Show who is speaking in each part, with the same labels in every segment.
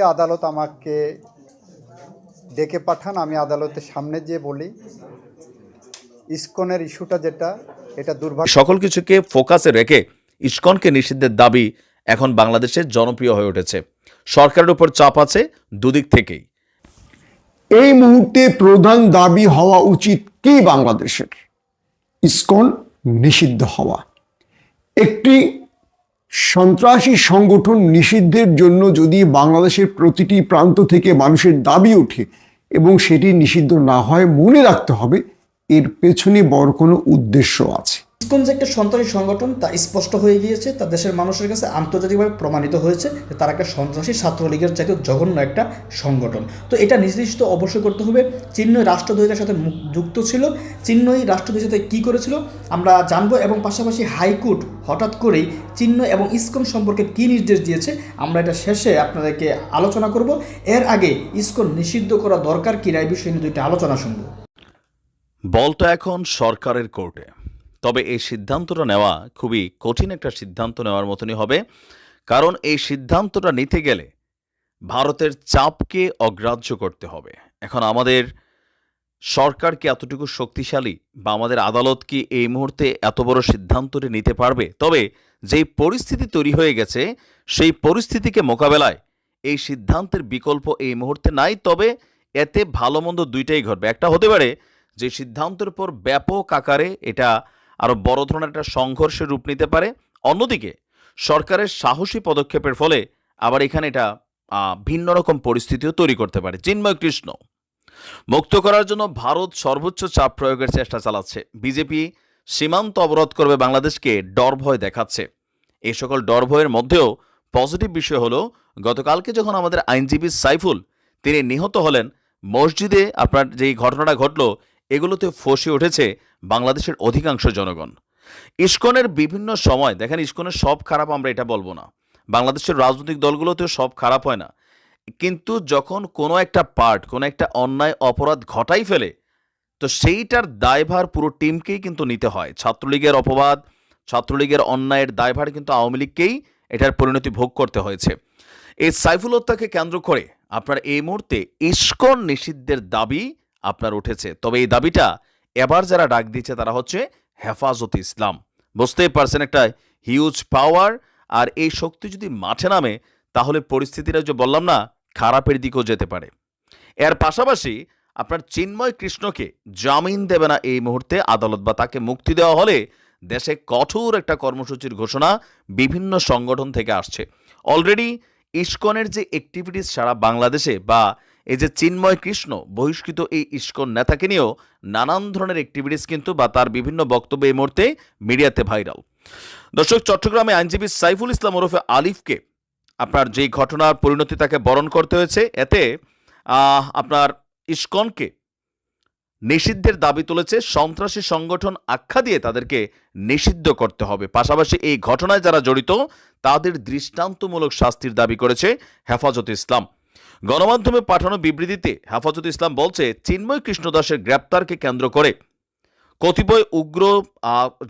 Speaker 1: আদালত আমাকে ডেকে পাঠান আমি আদালতের সামনে যেয়ে বলি ইসকনের ইস্যুটা যেটা এটা দুর্ভাগ্য
Speaker 2: সকল কিছুকে ফোকাসে রেখে ইস্কনকে নিষিদ্ধের দাবি এখন বাংলাদেশে জনপ্রিয় হয়ে উঠেছে। সরকারের উপর চাপ আছে দুদিক থেকেই।
Speaker 3: এই মুহূর্তে প্রধান দাবি হওয়া উচিত কি বাংলাদেশের? ইসকন নিষিদ্ধ হওয়া। একটি সন্ত্রাসী সংগঠন নিষিদ্ধের জন্য যদি বাংলাদেশের প্রতিটি প্রান্ত থেকে মানুষের দাবি ওঠে এবং সেটি নিষিদ্ধ না হয়, মনে রাখতে হবে, এর পেছনে বড় কোনো উদ্দেশ্য আছে।
Speaker 4: ইসকন যে একটা সন্ত্রাসী সংগঠন তা স্পষ্ট হয়ে গিয়েছে, তা দেশের মানুষের কাছে আন্তর্জাতিকভাবে প্রমাণিত হয়েছে যে তারা একটা সন্ত্রাসী ছাত্রলীগের চাইতে জঘন্য একটা সংগঠন। তো এটা নির্দিষ্ট অবশ্যই করতে হবে। চিহ্নই রাষ্ট্রদ্রোহিতার সাথে যুক্ত ছিল। চিহ্নই রাষ্ট্রদ্রোহের সাথে কী করেছিল, আমরা জানব এবং পাশাপাশি হাইকোর্ট হঠাৎ করেই চিহ্ন এবং ইসকন সম্পর্কে কী নির্দেশ দিয়েছে, আমরা এটা শেষে আপনাদেরকে আলোচনা করব। এর আগে ইসকন নিষিদ্ধ করা দরকার কিনা এই বিষয়ে নিয়ে দুইটা আলোচনা শুনব।
Speaker 2: বলটা এখন সরকারের কোর্টে। তবে এই সিদ্ধান্তটা নেওয়া খুবই কঠিন একটা সিদ্ধান্ত নেওয়ার মতনই হবে। কারণ এই সিদ্ধান্তটা নিতে গেলে ভারতের চাপকে অগ্রাহ্য করতে হবে। এখন আমাদের সরকার কি এতটুকু শক্তিশালী বা আমাদের আদালত কি এই মুহূর্তে এত বড় সিদ্ধান্তটি নিতে পারবে? তবে যেই পরিস্থিতি তৈরি হয়ে গেছে, সেই পরিস্থিতিকে মোকাবেলায় এই সিদ্ধান্তের বিকল্প এই মুহূর্তে নাই। তবে এতে ভালো মন্দ দুইটাই ঘটবে। একটা হতে পারে যে সিদ্ধান্তের পর ব্যাপক আকারে এটা আরও বড় ধরনের একটা সংঘর্ষের রূপ নিতে পারে। অন্যদিকে, সরকারের সাহসী পদক্ষেপের ফলে আবার এখানে এটা ভিন্ন রকম পরিস্থিতিও তৈরি করতে পারে। চিন্ময় কৃষ্ণ, মুক্ত করার জন্য ভারত সর্বোচ্চ চাপ প্রয়োগের চেষ্টা চালাচ্ছে। বিজেপি সীমান্ত অবরোধ করবে বাংলাদেশকে ডর ভয় দেখাচ্ছে। এই সকল ডর ভয়ের মধ্যেও পজিটিভ বিষয় হলো, গতকালকে যখন আমাদের আইনজীবী সাইফুল তিনি নিহত হলেন, মসজিদে আপনার যেই ঘটনাটা ঘটলো, এগুলোতে ফসে উঠেছে বাংলাদেশের অধিকাংশ জনগণ। ইস্কনের বিভিন্ন সময়, দেখেন ইস্কনের সব খারাপ আমরা এটা বলব না। বাংলাদেশের রাজনৈতিক দলগুলোতেও সব খারাপ হয় না। কিন্তু যখন কোনো একটা পার্ট, কোনো একটা অন্যায়, অপরাধ ঘটাই ফেলে, তো সেইটার দায়ভার পুরো টিমকেই কিন্তু নিতে হয়। ছাত্রলীগের অপবাদ, ছাত্রলীগের অন্যায়ের দায়ভার কিন্তু আওয়ামী লীগকেই এটার পরিণতি ভোগ করতে হয়েছে। এই সাইফুল হত্যাকে কেন্দ্র করে আপনার এই মুহূর্তে ইস্কন নিষিদ্ধের দাবি আপনার উঠেছে। তবে এই দাবিটা এবার যারা ডাক দিচ্ছে তারা হচ্ছে হেফাজত ইসলাম। বুঝতেই পারছেন একটা হিউজ পাওয়ার আর এই শক্তি যদি মাঠে নামে, তাহলে পরিস্থিতিটা যে বললাম না, খারাপের দিকেও যেতে পারে। এর পাশাপাশি আপনার চিন্ময় কৃষ্ণকে জামিন দেবে না এই মুহূর্তে আদালত, বা তাকে মুক্তি দেওয়া হলে দেশে কঠোর একটা কর্মসূচির ঘোষণা বিভিন্ন সংগঠন থেকে আসছে। অলরেডি ইস্কনের যে অ্যাক্টিভিটিস সারা বাংলাদেশে বা এই যে চিন্ময় কৃষ্ণ, বহিষ্কৃত এই ইস্কন নেতাকে নিয়েও নানান ধরনের অ্যাক্টিভিটিস কিন্তু বা তার বিভিন্ন বক্তব্য এই মুহূর্তে মিডিয়াতে ভাইরাল দর্শক, চট্টগ্রামে আইনজীবী সাইফুল ইসলাম ওরফে আলিফকে আপনার যেই ঘটনার পরিণতি তাকে বরণ করতে হয়েছে, এতে আপনার ইস্কনকে নিষিদ্ধের দাবি তুলেছে, সন্ত্রাসী সংগঠন আখ্যা দিয়ে তাদেরকে নিষিদ্ধ করতে হবে। পাশাপাশি এই ঘটনায় যারা জড়িত, তাদের দৃষ্টান্তমূলক শাস্তির দাবি করেছে হেফাজত ইসলাম। গণমাধ্যমে পাঠানো বিবৃতিতে হেফাজত ইসলাম বলছে, চিন্ময় কৃষ্ণদাসের গ্রেপ্তারকে কেন্দ্র করে। কতিপয় উগ্র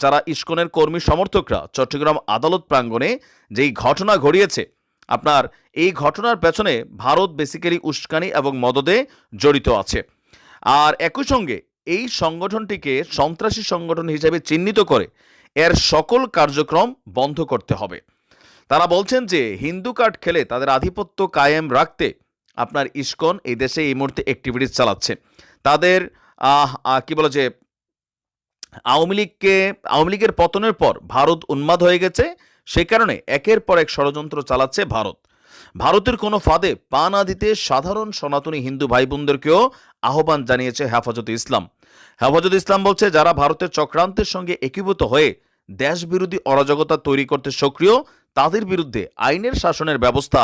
Speaker 2: যারা ইস্কনের কর্মী সমর্থকরা চট্টগ্রাম আদালত প্রাঙ্গণে যেই ঘটনা ঘটিয়েছে, আপনার এই ঘটনার পেছনে ভারত বেসিক্যালি উস্কানি এবং মদদে জড়িত আছে। আর একই সঙ্গে এই সংগঠনটিকে সন্ত্রাসী সংগঠন হিসেবে চিহ্নিত করে এর সকল কার্যক্রম বন্ধ করতে হবে। তারা বলছেন যে, হিন্দু কার্ড খেলে তাদের আধিপত্য কায়েম রাখতে আপনার ইস্কন এই দেশে এই মুহূর্তে অ্যাক্টিভিটিস চালাচ্ছে। তাদের কি বলে যে, আওয়ামী লীগকে, আওয়ামী লীগের পতনের পর ভারত উন্মাদ হয়ে গেছে, সে কারণে একের পর এক ষড়যন্ত্র চালাচ্ছে ভারত। ভারতের কোনো ফাঁদে পা না দিতে সাধারণ সনাতনী হিন্দু ভাই বোনদেরকেও আহ্বান জানিয়েছে হেফাজতে ইসলাম। হেফাজত ইসলাম বলছে, যারা ভারতের চক্রান্তের সঙ্গে একীভূত হয়ে দেশ বিরোধী অরাজকতা তৈরি করতে সক্রিয়, তাদের বিরুদ্ধে আইনের শাসনের ব্যবস্থা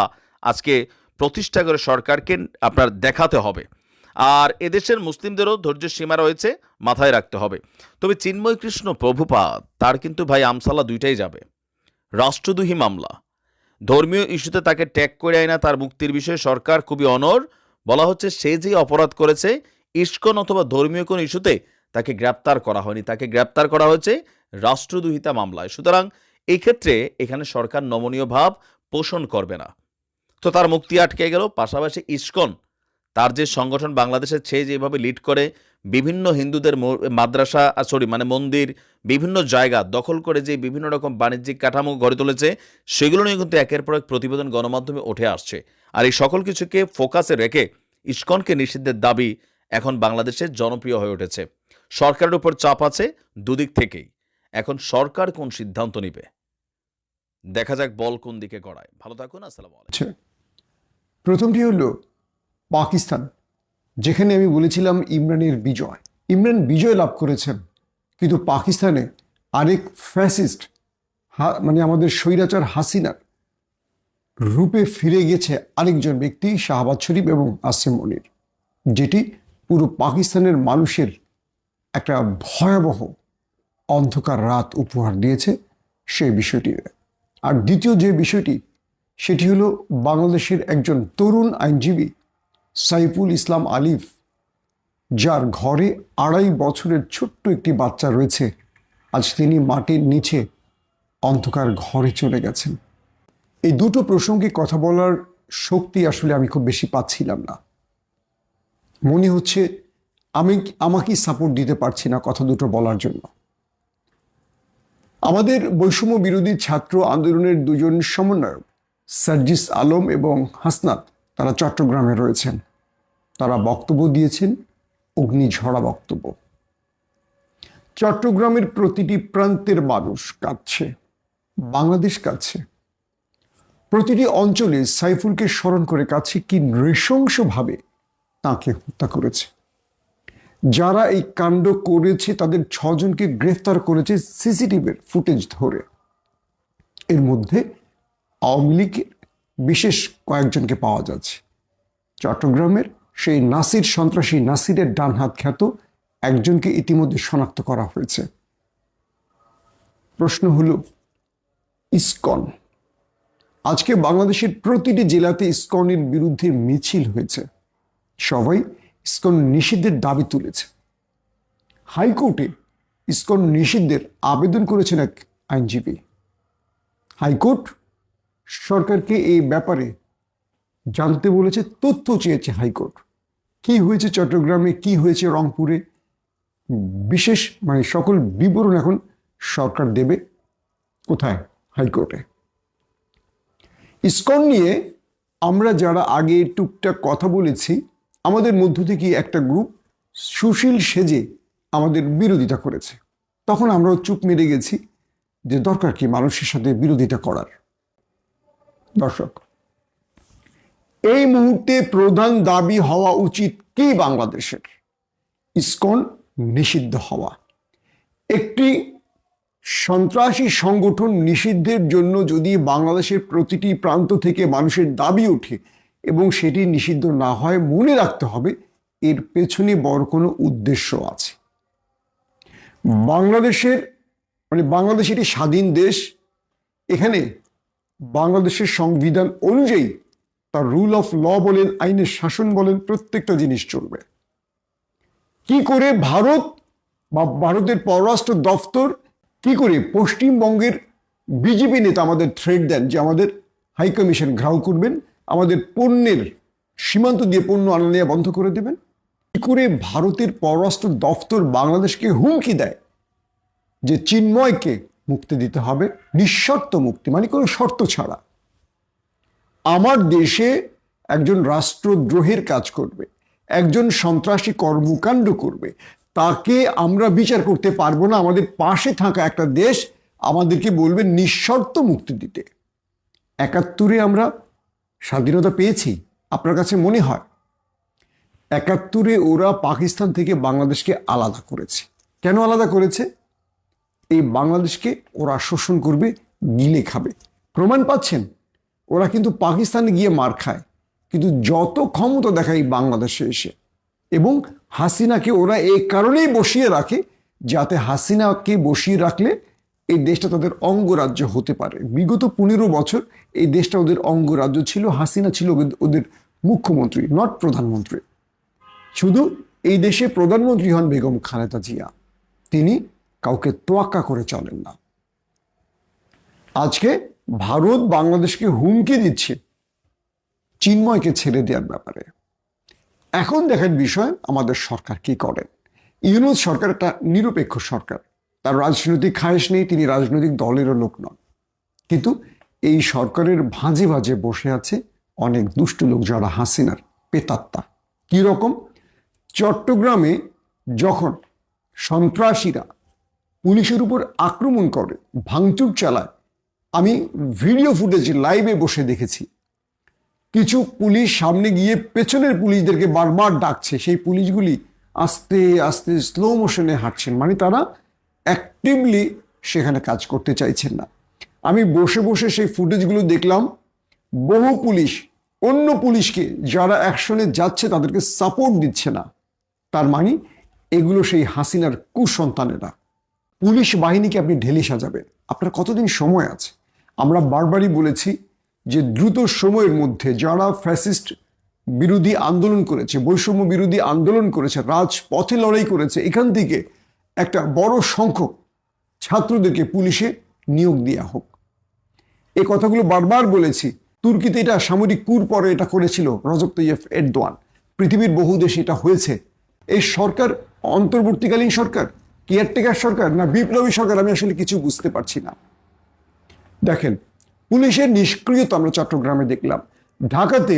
Speaker 2: আজকে প্রতিষ্ঠা করে সরকারকে আপনার দেখাতে হবে। আর এদেশের মুসলিমদেরও ধৈর্যের সীমা রয়েছে, মাথায় রাখতে হবে। তবে চিন্ময় কৃষ্ণ প্রভুপাদ, তার কিন্তু ভাই আমসালা দুইটাই যাবে। রাষ্ট্রদ্রোহী মামলা। ধর্মীয় ইস্যুতে তাকে ট্যাগ করে আয় না তার মুক্তির বিষয়ে সরকার খুবই অনর বলা হচ্ছে সে যে অপরাধ করেছে, ইস্কন অথবা ধর্মীয় কোন ইস্যুতে তাকে গ্রেপ্তার করা হয়নি। তাকে গ্রেপ্তার করা হয়েছে রাষ্ট্রদ্রোহিতা মামলায়। সুতরাং এই ক্ষেত্রে এখানে সরকার নমনীয় ভাব পোষণ করবে না। তো তার মুক্তি আটকে গেল। পাশাপাশি ইস্কন, তার যে সংগঠন বাংলাদেশের ছে যেভাবে লিড করে, বিভিন্ন হিন্দুদের মাদ্রাসা সরি মানে মন্দির, বিভিন্ন জায়গা দখল করে যে বিভিন্ন রকম বাণিজ্যিক কাঠামো গড়ে তুলেছে, সেগুলো নিয়ে কিন্তু একের পর এক প্রতিবেদন গণমাধ্যমে উঠে আসছে। আর এই সকল কিছুকে ফোকাসে রেখে ইস্কনকে নিষিদ্ধের দাবি এখন বাংলাদেশে জনপ্রিয় হয়ে উঠেছে। সরকারের উপর চাপ আছে দুদিক থেকেই। এখন সরকার কোন সিদ্ধান্ত নিবে? দেখা যাক বল কোন দিকে গড়ায়। ভালো থাকুন, আসসালামু আলাইকুম।
Speaker 3: প্রথমটি হলো পাকিস্তান, যেখানে আমি বলেছিলাম ইমরানের বিজয়। ইমরান বিজয় লাভ করেছেন, কিন্তু পাকিস্তানে আরেক ফ্যাসিস্ট মানে আমাদের স্বৈরাচার হাসিনার রূপে ফিরে গেছে আরেকজন ব্যক্তি, শাহবাজ শরীফ এবং আসিম মনির, যেটি পুরো পাকিস্তানের মানুষের একটা ভয়াবহ অন্ধকার রাত উপহার দিয়েছে সেই বিষয়টি আর দ্বিতীয় যে বিষয়টি সেটি হলো বাংলাদেশের একজন তরুণ আইনজীবী সাইফুল ইসলাম আলিফ, যার ঘরে আড়াই বছরের ছোট্ট একটি বাচ্চা রয়েছে। আজ তিনি মাটির নিচে অন্ধকার ঘরে চলে গেছেন। এই দুটো প্রসঙ্গে কথা বলার শক্তি আসলে আমি খুব বেশি পাচ্ছিলাম না। মনে হচ্ছে আমি আমাকেই সাপোর্ট দিতে পারছি না কথা দুটো বলার জন্য। আমাদের বৈষম্য বিরোধী ছাত্র আন্দোলনের দুজন সমন্বয়ক সার্জিস আলম এবং হাসনাত তারা চট্টগ্রামে রয়েছেন। তারা বক্তব্য দিয়েছেন, অগ্নিঝরা বক্তব্য। চট্টগ্রামের প্রতিটি প্রান্তের মানুষ কাঁদছে, বাংলাদেশ কাঁদছে। প্রতিটি অঞ্চলে সাইফুলকে স্মরণ করে কাছে কি নৃশংসভাবে তাকে হত্যা করেছে। যারা এই কাণ্ড করেছে, তাদের ছজনকে গ্রেফতার করেছে সিসিটিভির ফুটেজ ধরে। এর মধ্যে আওয়ামী লীগের বিশেষ কয়েকজনকে পাওয়া যাচ্ছে। চট্টগ্রামের সেই নাসির সন্ত্রাসী নাসিরের ডান হাত খ্যাত একজনকে ইতিমধ্যে শনাক্ত করা হয়েছে। প্রশ্ন হলো, ইসকন। আজকে বাংলাদেশের প্রতিটি জেলাতে ইসকনের বিরুদ্ধে মিছিল হয়েছে। সবাই ইসকন নিষিদ্ধের দাবি তুলেছে। হাইকোর্টে ইসকন নিষিদ্ধের আবেদন করেছেন এক আইনজীবী। হাইকোর্ট সরকারকে এই ব্যাপারে জানতে বলেছে, তথ্য চেয়েছে হাইকোর্ট। কি হয়েছে চট্টগ্রামে, কি হয়েছে রংপুরে? বিশেষ মানে সকল বিবরণ এখন সরকার দেবে কোথায়? হাইকোর্টে। ইসকন নিয়ে আমরা যারা আগে টুকটাক কথা বলেছি, আমাদের মধ্য থেকে একটা গ্রুপ সুশীল সেজে আমাদের বিরোধিতা করেছে। তখন আমরাও চুপ মেরে গেছি যে দরকার কি মানুষের সাথে বিরোধিতা করার। দর্শক, এই মুহূর্তে প্রধান দাবি হওয়া উচিত কি বাংলাদেশের? ইসকন নিষিদ্ধ হওয়া। একটি সন্ত্রাসী সংগঠন নিষিদ্ধের জন্য যদি বাংলাদেশের প্রতিটি প্রান্ত থেকে মানুষের দাবি ওঠে এবং সেটি নিষিদ্ধ না হয়, মনে রাখতে হবে এর পেছনে বড় কোনো উদ্দেশ্য আছে। বাংলাদেশের মানে বাংলাদেশ একটি স্বাধীন দেশ। এখানে বাংলাদেশের সংবিধান অনুযায়ী তার রুল অফ ল বলেন, আইনের শাসন বলেন, প্রত্যেকটা জিনিস চলবে। কি করে ভারত বা ভারতের পররাষ্ট্র দফতর, কি করে পশ্চিমবঙ্গের বিজেপি নেতা আমাদের থ্রেড দেন যে আমাদের হাইকমিশন কমিশন করবেন, আমাদের পণ্যের সীমান্ত দিয়ে পণ্য আনা নেওয়া বন্ধ করে দেবেন? কি করে ভারতের পররাষ্ট্র দফতর বাংলাদেশকে হুমকি দেয় যে চিন্ময়কে মুক্তি দিতে হবে, নিঃশর্ত মুক্তি মানে কোনো শর্ত ছাড়া। আমার দেশে একজন রাষ্ট্রদ্রোহের কাজ করবে, একজন সন্ত্রাসী কর্মকাণ্ড করবে, তাকে আমরা বিচার করতে পারব না, আমাদের পাশে থাকা একটা দেশ আমাদেরকে বলবে নিঃশর্ত মুক্তি দিতে। একাত্তরে আমরা স্বাধীনতা পেয়েছি, আপনার কাছে মনে হয়? একাত্তরে ওরা পাকিস্তান থেকে বাংলাদেশকে আলাদা করেছে। কেন আলাদা করেছে? এই বাংলাদেশকে ওরা শোষণ করবে, গিলে খাবে। প্রমাণ পাচ্ছেন? ওরা কিন্তু পাকিস্তানে গিয়ে মার খায়। কিন্তু যত ক্ষমতা দেখায় বাংলাদেশে এসে। এবং হাসিনাকে ওরা এই কারণেই বসিয়ে রাখে, যাতে হাসিনাকে বসিয়ে রাখলে এই দেশটা তাদের অঙ্গরাজ্য হতে পারে। বিগত পনেরো বছর এই দেশটা ওদের অঙ্গরাজ্য ছিল, হাসিনা ছিল ওদের- মুখ্যমন্ত্রী নট প্রধানমন্ত্রী। শুধু এই দেশে প্রধানমন্ত্রী হন বেগম খালেদা জিয়া। তিনি কাউকে তোয়াক্কা করে চলেন না। আজকে ভারত বাংলাদেশকে হুমকি দিচ্ছে চিন্ময়কে ছেড়ে দেওয়ার ব্যাপারে। এখন দেখার বিষয়, আমাদের সরকার কি করেন ইউনুস সরকার একটা নিরপেক্ষ সরকার। তার রাজনৈতিক খায়েশ নেই, তিনি রাজনৈতিক দলেরও লোক নন। কিন্তু এই সরকারের ভাঁজে ভাঁজে বসে আছে অনেক দুষ্ট লোক যারা হাসিনার পেতাত্তা। কি রকম চট্টগ্রামে যখন সন্ত্রাসীরা পুলিশের উপর আক্রমণ করে, ভাঙচুর চালায়। আমি ভিডিও ফুটেজ লাইভে বসে দেখেছি। কিছু পুলিশ সামনে গিয়ে পেছনের পুলিশদেরকে বারবার ডাকছে। সেই পুলিশগুলি আস্তে আস্তে স্লো মোশনে হাঁটছেন। মানে তারা অ্যাক্টিভলি সেখানে কাজ করতে চাইছেন না। আমি বসে বসে সেই ফুটেজগুলো দেখলাম। বহু পুলিশ, অন্য পুলিশকে যারা অ্যাকশনে যাচ্ছে তাদেরকে সাপোর্ট দিচ্ছে না। তার মানে এগুলো সেই হাসিনার কুসন্তানেরা। পুলিশ বাহিনীকে আপনি ঢেলে সাজাবেন। আপনার কতদিন সময় আছে? আমরা বারবারই বলেছি যে দ্রুত সময়ের মধ্যে যারা ফ্যাসিস্ট বিরোধী আন্দোলন করেছে, বৈষম্য বিরোধী আন্দোলন করেছে, রাজপথে লড়াই করেছে, এখান থেকে একটা বড় সংখ্যক ছাত্রদেরকে পুলিশে নিয়োগ দেওয়া হোক। এই কথাগুলো বারবার বলেছি। তুর্কিতে এটা সামরিক কুর পরে এটা করেছিল রজব তৈয়ফ এরদোয়ান। পৃথিবীর বহু দেশে এটা হয়েছে। এই সরকার অন্তর্বর্তীকালীন সরকার? কেয়ারটেকার সরকার না বিপ্লবী সরকার, আমি আসলে কিছু বুঝতে পারছি না। দেখেন, পুলিশের নিষ্ক্রিয়তা আমরা চট্টগ্রামে দেখলাম। ঢাকাতে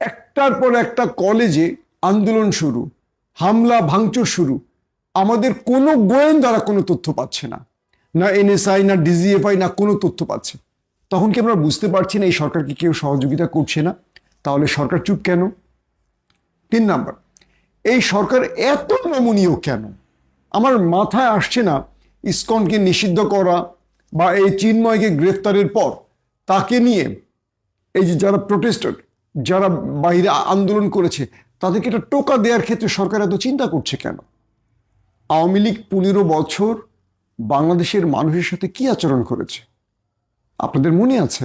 Speaker 3: একটার পর একটা কলেজে আন্দোলন শুরু, হামলা, ভাঙচুর শুরু। আমাদের কোনো গোয়েন্দারা কোনো তথ্য পাচ্ছে না। না এনএসআই না ডিজিএফআই না কোনো তথ্য পাচ্ছে। তখন কি আমরা বুঝতে পারছি না এই সরকারকে কেউ সহযোগিতা করছে না? তাহলে সরকার চুপ কেন? তিন নাম্বার, এই সরকার এত নমনীয় কেন? আমার মাথায় আসছে না ইস্কনকে নিষিদ্ধ করা বা এই চিন্ময়কে গ্রেফতারের পর তাকে নিয়ে এই যে যারা প্রোটেস্টার যারা বাইরে আন্দোলন করেছে, তাদেরকে একটা টোকা দেওয়ার ক্ষেত্রে সরকার এত চিন্তা করছে কেন? আওয়ামী লীগ পনেরো বছর বাংলাদেশের মানুষের সাথে কি আচরণ করেছে? আপনাদের মনে আছে?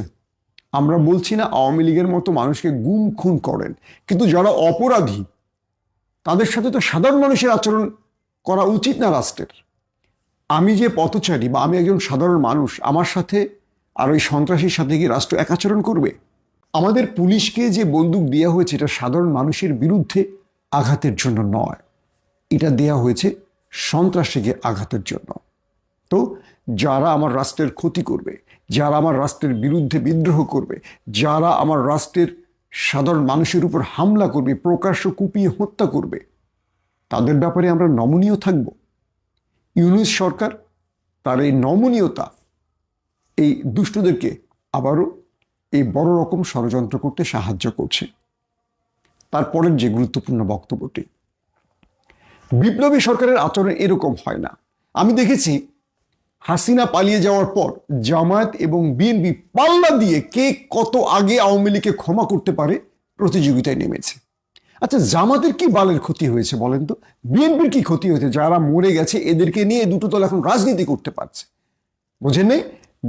Speaker 3: আমরা বলছি না আওয়ামী লীগের মতো মানুষকে গুম খুন করেন, কিন্তু যারা অপরাধী, তাদের সাথে তো সাধারণ মানুষের আচরণ করা উচিত না রাষ্ট্রের। আমি যে পথচারী বা আমি একজন সাধারণ মানুষ, আমার সাথে আর ওই সন্ত্রাসীর সাথে কি রাষ্ট্র এক আচরণ করবে? আমাদের পুলিশকে যে বন্দুক দেওয়া হয়েছে, এটা সাধারণ মানুষের বিরুদ্ধে আঘাতের জন্য নয়। এটা দেয়া হয়েছে সন্ত্রাসীকে আঘাতের জন্য। তো যারা আমার রাষ্ট্রের ক্ষতি করবে, যারা আমার রাষ্ট্রের বিরুদ্ধে বিদ্রোহ করবে, যারা আমার রাষ্ট্রের সাধারণ মানুষের উপর হামলা করবে, প্রকাশ্য কুপিয়ে হত্যা করবে তাদের ব্যাপারে আমরা নমনীয় থাকব। ইউনুস সরকার তার এই নমনীয়তা, এই দুষ্টদেরকে আবারও এই বড় রকম ষড়যন্ত্র করতে সাহায্য করছে। তারপরের যে গুরুত্বপূর্ণ বক্তব্যটি, বিপ্লবী সরকারের আচরণ এরকম হয় না। আমি দেখেছি হাসিনা পালিয়ে যাওয়ার পর জামায়াত এবং বিএনপি পাল্লা দিয়ে কে কত আগে আওয়ামী লীগকে ক্ষমা করতে পারে প্রতিযোগিতায় নেমেছে। আচ্ছা জামাতের কি বালের ক্ষতি হয়েছে বলেন তো? বিএনপির কি ক্ষতি হয়েছে? যারা মরে গেছে, এদেরকে নিয়ে দুটো দল এখন রাজনীতি করতে পারছে। বোঝেন নেই?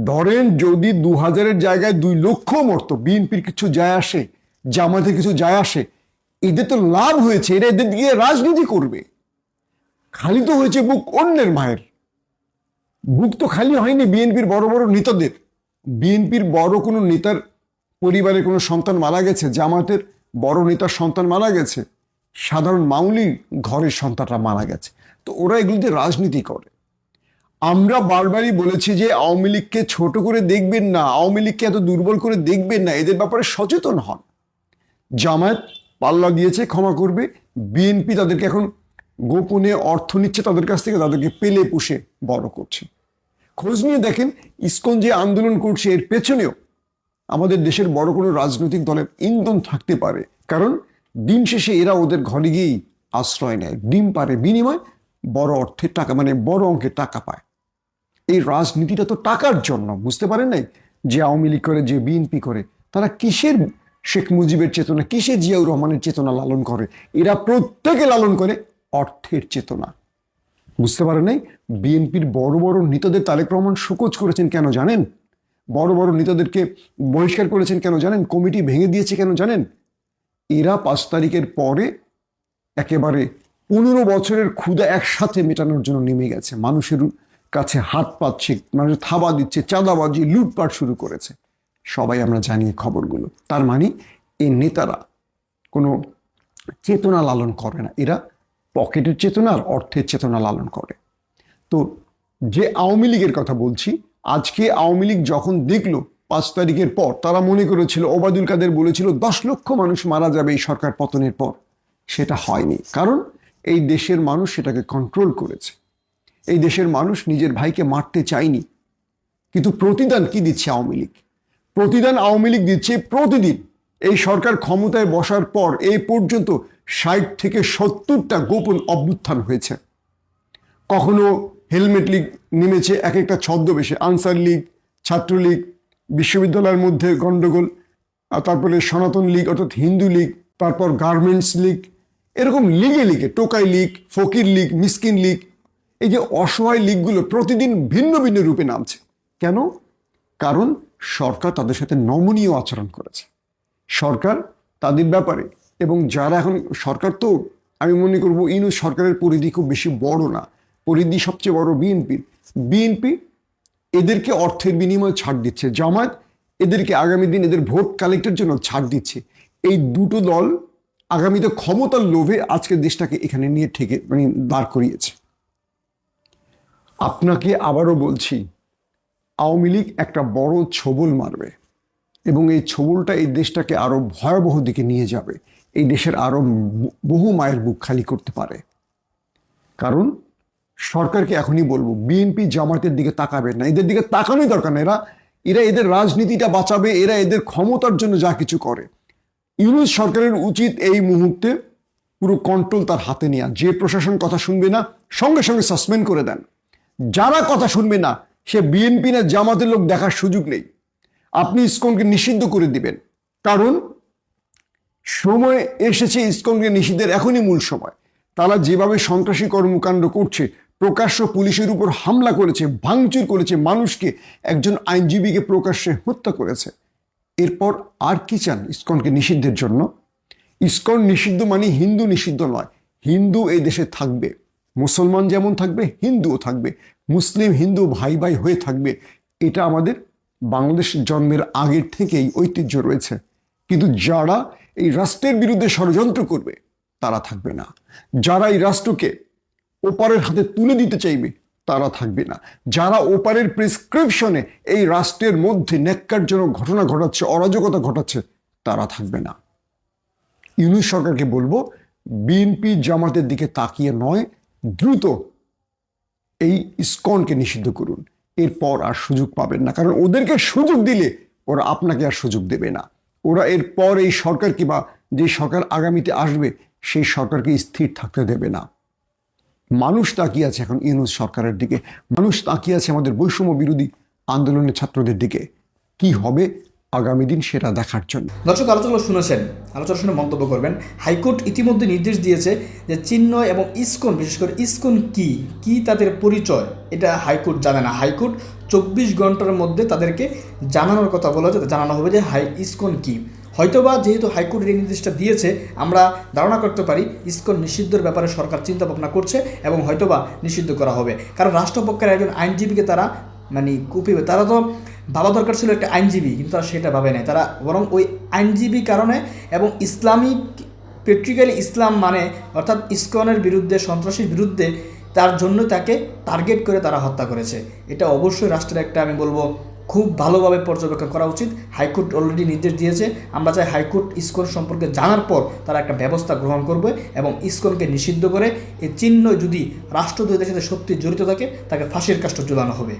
Speaker 3: ধরেন যদি দু হাজারের জায়গায় দুই লক্ষ মরতো, বিএনপির কিছু যায় আসে, জামাতের কিছু যায় আসে, এদের তো লাভ হয়েছে, এরা এদের দিয়ে রাজনীতি করবে। খালি তো হয়েছে বুক অন্যের মায়ের। বুক তো খালি হয়নি বিএনপির বড় বড় নেতাদের। বিএনপির বড় কোনো নেতার পরিবারের কোনো সন্তান মারা গেছে, জামাতের বড় নেতার সন্তান মারা গেছে, সাধারণ মামুলি ঘরের সন্তানরা মারা গেছে। তো ওরা এগুলিতে রাজনীতি করে। আমরা বারবারই বলেছি যে আওয়ামী লীগকে ছোট করে দেখবেন না, আওয়ামী লীগকে এত দুর্বল করে দেখবেন না, এদের ব্যাপারে সচেতন হন। জামায়াত পাল্লা দিয়েছে, ক্ষমা করবে। বিএনপি তাদেরকে এখন গোপনে অর্থ নিচ্ছে, তাদের কাছ থেকে তাদেরকে পেলে পুষে বড় করছে। খোঁজ নিয়ে দেখেন, ইস্কন যে আন্দোলন করছে, এর পেছনেও আমাদের দেশের বড় কোনো রাজনৈতিক দলের ইন্ধন থাকতে পারে। কারণ দিন শেষে এরা ওদের ঘরে গিয়েই আশ্রয় নেয়। ডিম পারে বিনিময় বড় অর্থের টাকা মানে বড় অঙ্কের টাকা পায়। এই রাজনীতিটা তো টাকার জন্য, বুঝতে পারেন নাই? যে আওয়ামী লীগ করে, যে বিএনপি করে, তারা কিসের শেখ মুজিবের চেতনা, কিসের জিয়াউর রহমানের চেতনা লালন করে? এরা প্রত্যেকে লালন করে অর্থের চেতনা। বুঝতে পারেন নাই? বিএনপির বড় বড় নেতাদের তারেক রহমান শোকজ করেছেন কেন জানেন? বড় বড় নেতাদেরকে বহিষ্কার করেছেন কেন জানেন? কমিটি ভেঙে দিয়েছে কেন জানেন? এরা পাঁচ তারিখের পরে একেবারে পনেরো বছরের ক্ষুদা একসাথে মেটানোর জন্য নেমে গেছে। মানুষের কাছে হাত পাচ্ছে মানুষ থাবা দিচ্ছে, চাঁদাবাজি, লুটপাট শুরু করেছে। সবাই আমরা জানি খবরগুলো। তার মানে এই নেতারা কোনো চেতনা লালন করে না। এরা পকেটের চেতনা আর অর্থের চেতনা লালন করে। তো যে আওয়ামী লীগের কথা বলছি আজকে আওয়ামী লীগ যখন দেখল পাঁচ তারিখের পর, তারা মনে করেছিল, ওবায়দুল কাদের বলেছিল, দশ লক্ষ মানুষ মারা যাবে এই সরকার পতনের পর। সেটা হয়নি। কারণ এই দেশের মানুষ সেটাকে কন্ট্রোল করেছে। এই দেশের মানুষ নিজের ভাইকে মারতে চায়নি। কিন্তু প্রতিদান কি দিচ্ছে আওয়ামী লীগ? প্রতিদান আওয়ামী লীগ দিচ্ছে প্রতিদিন। এই সরকার ক্ষমতায় বসার পর এই পর্যন্ত ষাট থেকে সত্তরটা গোপন অভ্যুত্থান হয়েছে। কখনো হেলমেট লীগ নেমেছে এক একটা ছদ্মবেশে। আনসার লীগ ছাত্রলীগ বিশ্ববিদ্যালয়ের মধ্যে গণ্ডগোল তারপরে সনাতন লীগ, অর্থাৎ হিন্দু লীগ, তারপর গার্মেন্টস লীগ। এরকম লিগে লিগে, টোকাই লীগ, ফকির লীগ, মিসকিন লীগ, এই যে অসহায় লীগগুলো প্রতিদিন ভিন্ন ভিন্ন রূপে নামছে। কেন? কারণ সরকার তাদের সাথে নমনীয় আচরণ করেছে। সরকার তাদের ব্যাপারে, এবং যারা এখন, সরকার তো, আমি মনে করব, ইনু সরকারের পরিধি খুব বেশি বড় না। পরিধি সবচেয়ে বড় বিএনপির বিএনপি এদেরকে অর্থের বিনিময়ে ছাড় দিচ্ছে। জামায়াত এদেরকে আগামী দিন এদের ভোট কালেক্টের জন্য ছাড় দিচ্ছে। এই দুটো দল আগামীতে ক্ষমতার লোভে আজকে দেশটাকে এখানে নিয়ে ঠেকে মানে দাঁড় করিয়েছে। আপনাকে আবারও বলছি, আওয়ামী লীগ একটা বড় ছবল মারবে এবং এই ছবলটা এই দেশটাকে আরও ভয়াবহ দিকে নিয়ে যাবে। এই দেশের আরও বহু মায়ের বুক খালি করতে পারে। কারণ সরকারকে এখনই বলব, বিএনপি জামাতের দিকে তাকাবেন না। এদের দিকে তাকানোই দরকার না। এরা এরা এদের রাজনীতিটা বাঁচাবে, এরা এদের ক্ষমতার জন্য যা কিছু করে। ইউনুস সরকারের উচিত এই মুহূর্তে পুরো কন্ট্রোল তার হাতে নেওয়া যে প্রশাসন কথা শুনবে না, সঙ্গে সঙ্গে সাসপেন্ড করে দেন। যারা কথা শুনবে না, সে বিএনপি না জামাতের লোক দেখার সুযোগ নেই। আপনি ইসকনকে নিষিদ্ধ করে দিবেন। কারণ, সময় এসেছে ইসকনকে নিষিদ্ধের এখনই মূল সময়। তারা যেভাবে সন্ত্রাসী কর্মকাণ্ড করছে প্রকাশ্য পুলিশের উপর হামলা করেছে, ভাঙচুর করেছে মানুষকে। একজন আইনজীবীকে প্রকাশ্যে হত্যা করেছে। এরপর আর কি চান ইস্কনকে নিষিদ্ধের জন্য? ইস্কন নিষিদ্ধ মানে হিন্দু নিষিদ্ধ নয়। হিন্দু এই দেশে থাকবে। মুসলমান যেমন থাকবে, হিন্দুও থাকবে। মুসলিম, হিন্দু ভাই ভাই হয়ে থাকবে। এটা আমাদের বাংলাদেশ জন্মের আগের থেকেই ঐতিহ্য রয়েছে। কিন্তু যারা এই রাষ্ট্রের বিরুদ্ধে ষড়যন্ত্র করবে, তারা থাকবে না। যারা এই রাষ্ট্রকে ওপারের হাতে তুলে দিতে চাইবে, তারা থাকবে না। যারা ওপারের প্রেসক্রিপশনে এই রাষ্ট্রের মধ্যে ন্যাক্কারজনক ঘটনা ঘটাচ্ছে, অরাজকতা ঘটাচ্ছে, তারা থাকবে না। ইউনুস সরকারকে বলব, বিএনপি জামাতের দিকে তাকিয়ে নয়, দ্রুত এই ইসকনকে নিষিদ্ধ করুন। এরপর আর সুযোগ পাবেন না। কারণ ওদেরকে সুযোগ দিলে ওরা আপনাকে আর সুযোগ দেবে না। ওরা এরপর এই সরকার কিংবা যে সরকার আগামীতে আসবে, সেই সরকারকে স্থির থাকতে দেবে না। মানুষ তাকিয়ে আছে এখন ইউনুস সরকারের দিকে। মানুষ তাকিয়ে আছে আমাদের বৈষম্য বিরোধী আন্দোলনের ছাত্রদের দিকে। কি হবে আগামী দিন সেটা দেখার জন্য।
Speaker 4: দর্শক আলোচনা শুনেছেন আলোচনা শুনে মন্তব্য করবেন। হাইকোর্ট ইতিমধ্যে নির্দেশ দিয়েছে যে চিহ্ন এবং ইসকন, বিশেষ করে ইসকন কি কি তাদের পরিচয়, এটা হাইকোর্ট জানে না। হাইকোর্ট চব্বিশ ঘণ্টার মধ্যে তাদেরকে জানানোর কথা বলা হয়েছে জানানো হবে যে হাই, ইসকন কি। হয়তোবা যেহেতু হাইকোর্ট এই নির্দেশটা দিয়েছে, আমরা ধারণা করতে পারি ইসকন নিষিদ্ধর ব্যাপারে সরকার চিন্তা ভাবনা করছে এবং হয়তোবা নিষিদ্ধ করা হবে। কারণ রাষ্ট্রপক্ষের একজন আইনজীবীকে তারা মানে কুপিবে তারা তো ভাবা দরকার ছিল একটা আইনজীবী, কিন্তু তারা সেটা ভাবে নাই। তারা বরং ওই আইনজীবী কারণে এবং ইসলামিক, প্র্যাকটিক্যালি ইসলাম মানে অর্থাৎ ইসকনের বিরুদ্ধে, সন্ত্রাসীর বিরুদ্ধে, তার জন্য তাকে টার্গেট করে তারা হত্যা করেছে। এটা অবশ্যই রাষ্ট্রের একটা, আমি বলব খুব ভালোভাবে পর্যবেক্ষণ করা উচিত। হাইকোর্ট অলরেডি নির্দেশ দিয়েছে, আমরা চাই হাইকোর্ট ইসকন সম্পর্কে জানার পর তারা একটা ব্যবস্থা গ্রহণ করবে এবং ইসকনকে নিষিদ্ধ করে, এ চিহ্ন যদি রাষ্ট্রদ্রোহিতার সাথে সত্যি জড়িত থাকে, তাকে ফাঁসির কাষ্ট ঝুলানো হবে।